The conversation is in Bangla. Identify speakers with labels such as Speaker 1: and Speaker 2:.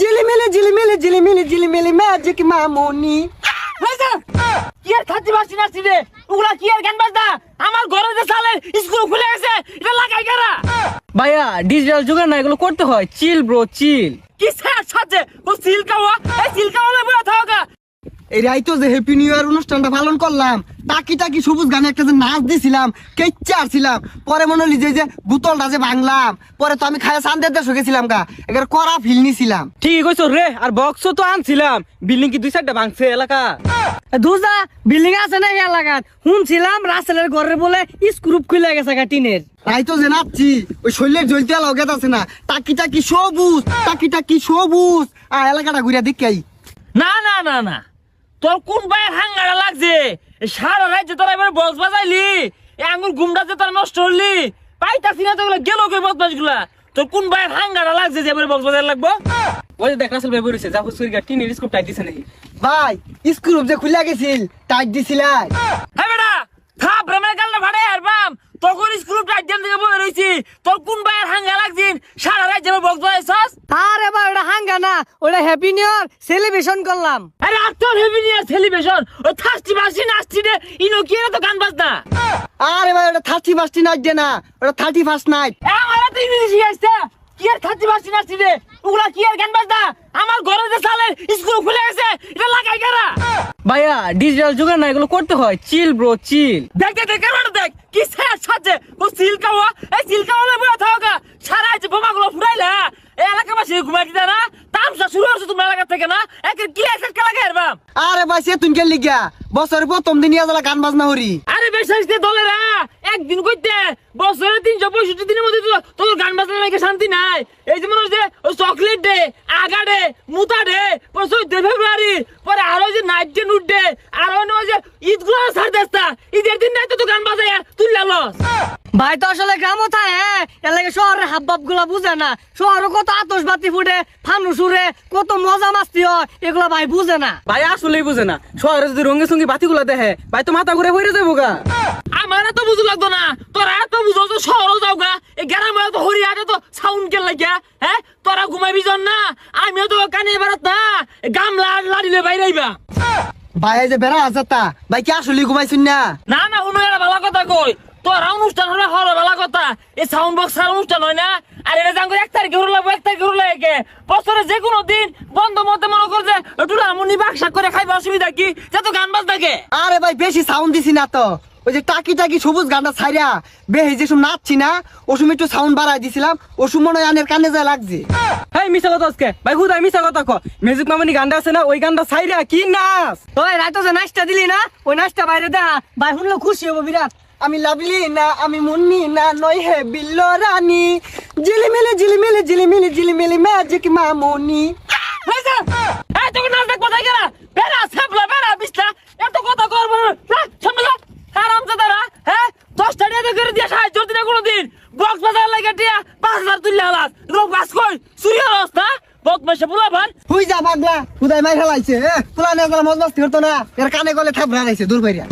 Speaker 1: জিলিমিলি জিলিমিলি জিলিমিলি জিলিমিলি ম্যাজিক মামুনি।
Speaker 2: কি আর খাচ্ছি পারছি না সিরে ওগুলা কি আর গান বাজনা? আমার ঘরে যে সালে স্কুল খুলে গেছে এটা লাগাই কারা?
Speaker 3: ভাইয়া ডিজিটাল যুগে না এগুলো করতে হয়। চিল ব্রো চিল
Speaker 2: কি সাথে ও সিলকাওয়া এই সিলকাওয়া বলে থাকা
Speaker 1: এই রাইতো যে হ্যাপি নিউ ইয়ার অনুষ্ঠানটা পালন করলাম টাকি টাকি সবুজ গানে একটা যে নাচ দিছিলাম কেচ্চা পরে মনে হলি যে বোতলটা যে ভাঙলাম পরে তো আমি খায় সান্দের দেশে গেছিলাম গা এবার করা ফিল নিছিলাম।
Speaker 3: ঠিক কইছো রে আর বক্সও তো আনছিলাম বিল্ডিং কি দুই সাইডটা ভাঙছে এলাকা? দুজা বিল্ডিং আছে না এলাকাত শুনছিলাম রাসেলের ঘরে বলে স্ক্রুপ খুলে গেছে গা টিনের।
Speaker 1: রাইতো যে নাচছি ওই শরীরের জ্বলতে লগেত আছে না। টাকি টাকি সবুজ টাকি টাকি সবুজ। আর এলাকাটা ঘুরে দেখাই
Speaker 2: না না না না। তোর কোন পায়ের হাঙ্গারা লাগছে? সারা রাত যে তোরা এবার বস বাজাইলি আঙ্গুর গুমটা যে তোরা নষ্ট হলি পাইতাছি না তো ওগুলো গেল কই বদমাসগুলা তোর কোন পায়ের হাঙ্গারা লাগছে যে এবার বক্স বাজার লাগবো?
Speaker 3: ওই যে দেখ রাসেল ভাই বলেছে যা হুসুরি গা টিনের স্কুপ টাইট দিছে নাকি?
Speaker 1: ভাই স্কুল যে খুলে গেছিল টাইট দিছিলা
Speaker 2: হ্যাঁ বেটা থাপ রেমের গালটা ভাড়ে আর বাম তখন স্ক্রু টাইট দেন থেকে বলে রইছি তোর কোন পায়ের হাঙ্গা লাগছিন সারা রাজ্যে এবার বক্স বাজাইছস
Speaker 3: আরে না ওটা হ্যাপি নিউ ইয়ার সেলিব্রেশন করলাম।
Speaker 2: আরে আর তোর হেভি নিয়ে সেলিব্রেশন ওই থার্টি মাসি নাচছি রে ইনো কি তো গান বাজনা।
Speaker 1: আরে ভাই ওটা থার্টি ফার্স্ট নাইট দে না ওটা থার্টি ফার্স্ট নাইট
Speaker 2: আমার তো ইংরেজি শিখাইছে। কি আর থার্টি মাসি নাচছি রে? ওগুলা কি আর গান বাজনা? আমার ঘরে যে সালে স্কুল খুলে গেছে এটা লাগাই কারা?
Speaker 3: ভাইয়া ডিজিটাল যুগে না এগুলো করতে হয়। চিল ব্রো চিল
Speaker 2: দেখ দেখ দেখ দেখ। কি সাজে। ও সিলকাওয়া এই সিলকাওয়া বলে থাকা সারা আছে বোমাগুলো ফুরাইলা এই এলাকাবাসী ঘুমাই দিতে না তামসা শুরু হচ্ছে তোমার এলাকা থেকে না একের কি একের খেলা খাই বাম
Speaker 1: আরে ভাই, সে তুই গেলি গিয়া বছরের প্রথম দিন ইয়া গান বাজনা হরি।
Speaker 2: আরে বেশাইছ দলেরা, একদিন কইতে, বছরে তিনশো পঁয়ষট্টি দিনের মধ্যে তোর গান বাজনা নাকি শান্তি নাই। এই যে মনে হচ্ছে চকলেট ডে আগা ডে মুতা ডে চৌদ্দ ফেব্রুয়ারি, পরে আরও যে নাইট ডে নুট ডে আর যে ঈদগুলো ছাড় দেস্তা ঈদের দিন নাই তো গান বাজায় তুই লালস
Speaker 3: ভাই তো আসলে গ্রামও থাকে এলাকা শহরের হাব ভাবগুলা বুঝে না। শহরে কত আতসবাতি ফুটে ফানুস উড়ে কত মজা মাস্তি হয় এগুলা ভাই বুঝে না। ভাই আসলেই বুঝে না। শহরে যদি রঙে সঙ্গে বাতি গুলা দেখে ভাই তো মাথা ঘুরে হয়ে যাব গা।
Speaker 2: আমার এত বুঝু লাগতো না তোরা এত বুঝো তো শহরও যাও গা এই গ্রামে তো হরিয়াতে তো সাউন্ড কে লাগিয়া হ্যাঁ তোরা ঘুমাইবি জন না আমিও তো কানে বেড়াত না গামলা লাড়িলে বাইরে আইবা।
Speaker 1: ভাই এই যে বেড়া হাজারটা ভাই কি আসলে ঘুমাইছুন না?
Speaker 2: না না শুনো এরা ভালো কথা কই তোরা অনুষ্ঠান হলে হলো ভালো কথা। এই সাউন্ড বক্স আর অনুষ্ঠান হয় না। আর এটা জাঙ্গো এক তারিখে হলো লাগবো এক তারিখে হলো লাগে। বছরে যে কোনো দিন বন্ধ মতে মনে কর যে টুলা মুনি বাক্সা করে খাইবে অসুবিধা কি? যে তো গান বাজ থাকে
Speaker 1: আরে ভাই বেশি সাউন্ড দিছি না তো। ওই যে টাকি টাকি সবুজ গানটা ছাইরা বেহে যে সব নাচছি না ও সময় একটু সাউন্ড বাড়াই দিছিলাম ও সময় মনে হয় আনের কানে যায় লাগছে।
Speaker 3: হেই মিশা কথা আজকে। ভাই হুদাই মিশা কথা কো। মিউজিক মামনি গানটা আছে না ওই গানটা সাইরা কি নাচ? ওই রাইতো যে নাচটা দিলি না ওই নাচটা বাইরে দেখা ভাই শুনলে খুশি হব বিরাট।
Speaker 1: আমি লাভলি না আমি মুন্নি না নই হে বিল্লো রানী। জিলিমিলি জিলিমিলি জিলিমিলি জিলিমিলি ম্যাজিক মামুনি।
Speaker 2: তোকে নাচ দেখ কোথায় গেলা। বেড়া সাপলা বেড়া বিছলা। এত কথা করব না সামনে যা আরাম সে দাঁড়া হ্যাঁ? দশটা টাকা করে দিয়ে সাহায্য দিনে কোনো দিন বক্স বাজার লাগে টিয়া পাঁচ হাজার তুললে হালাস। লোক বাস কই? চুরি হালাস না বক মাসে বুলা ভান।
Speaker 1: হুই যা পাগলা। হুদাই মাই খেলাইছে করতো না। এর কানে গলে থাপ রাখাইছে দূর বাইরা